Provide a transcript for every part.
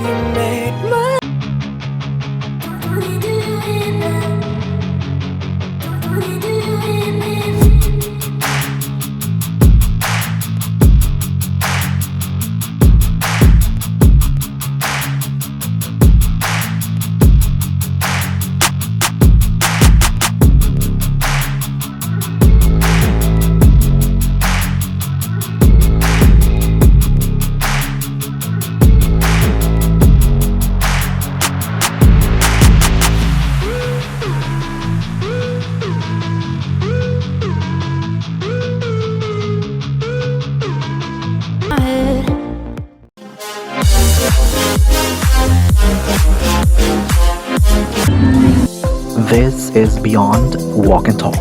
You made my This is Beyond Walk and Talk.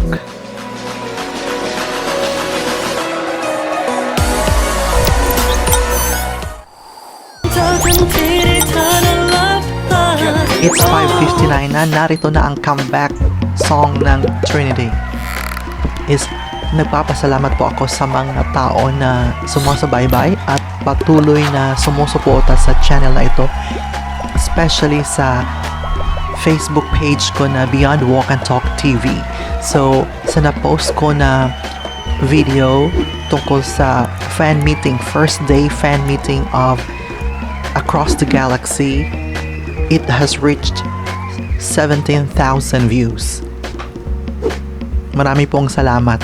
It's 5.59 na, narito na ang comeback song ng Trinity. Is nagpapasalamat po ako sa mga tao na sumusubaybay at patuloy na sumusuporta sa channel na ito. Especially sa Facebook page ko na Beyond Walk and Talk TV. So, sa na-post ko na video tungkol sa fan meeting, first day fan meeting of Across the Galaxy, it has reached 17,000 views. Marami pong salamat.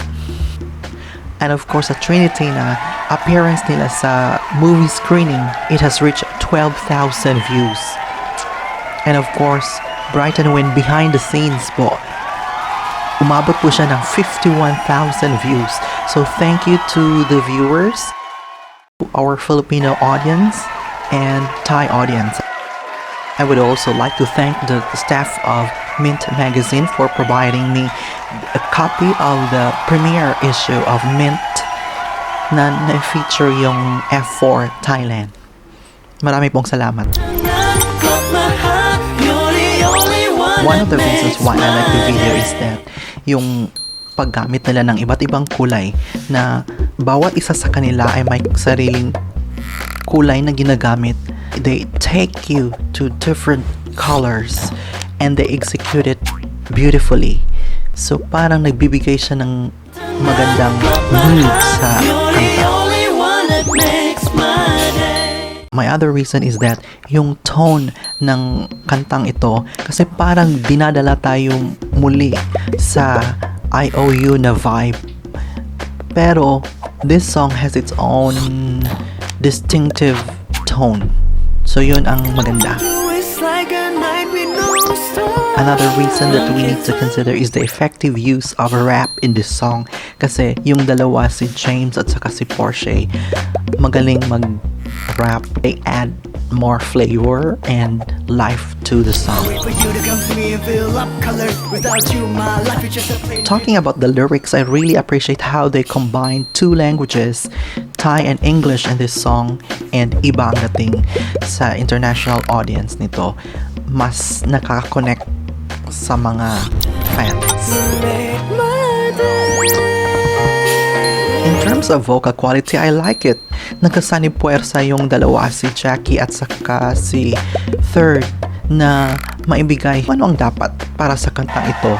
And of course, sa Trinity na appearance nila sa movie screening, it has reached 12,000 views. And of course, Bright and Wind behind the scenes po. Umabot po siya ng 51,000 views. So thank you to the viewers, our Filipino audience, and Thai audience. I would also like to thank the staff of Mint Magazine for providing me a copy of the premiere issue of Mint na na-feature yung F4 Thailand. Marami pong salamat. One of the reasons why I like the video is that yung paggamit nila ng iba't ibang kulay na bawat isa sa kanila ay may sariling kulay na ginagamit. They take you to different colors and they execute it beautifully. So parang nagbibigay siya ng magandang mood sa kanta. My other reason is that yung tone ng kantang ito kasi parang dinadala tayo muli sa IOU na vibe. Pero this song has its own distinctive tone. So yun ang maganda. Another reason that we need to consider is the effective use of rap in this song. Kasi yung dalawa, si James at saka si Porsche, magaling mag-rap. They add more flavor and life to the song. To. Talking about the lyrics, I really appreciate how they combine two languages, Thai and English in this song, and iba ang dating sa international audience nito. Mas nakaka-connect sa mga fans. Terms of vocal quality, I like it. Nagkasani puwersa yung dalawa, si Jackie at saka si Third, na maibigay ano ang dapat para sa kantang ito.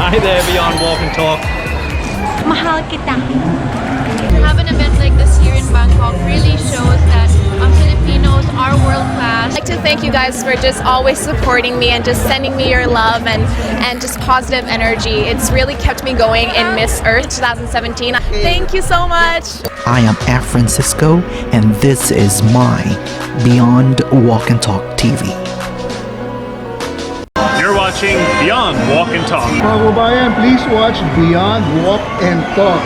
Hi there, Beyond Walk and Talk. Mahal kita. Have an thank you guys for just always supporting me and just sending me your love and, and just positive energy. It's really kept me going in Miss Earth 2017. Thank you so much. I am F. Francisco, and this is my Beyond Walk and Talk TV. You're watching Beyond Walk and Talk. Mga kababayan, please watch Beyond Walk and Talk.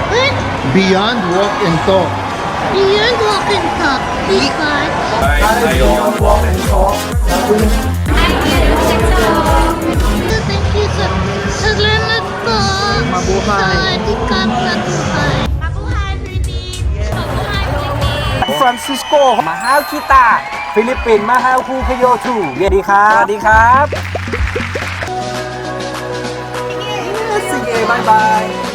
Beyond Walk and Talk. Beyond walk and talk. Because thank you sa salamat po. Mabuhay. Sa dikat na buhay. Mabuhay, Rudy. Mabuhay, Rudy. Francisco มาฮาวคิตาฟิลิปปินส์มาฮาวคูคโยทูสวัสดีครับสวัสดีครับ sige bye bye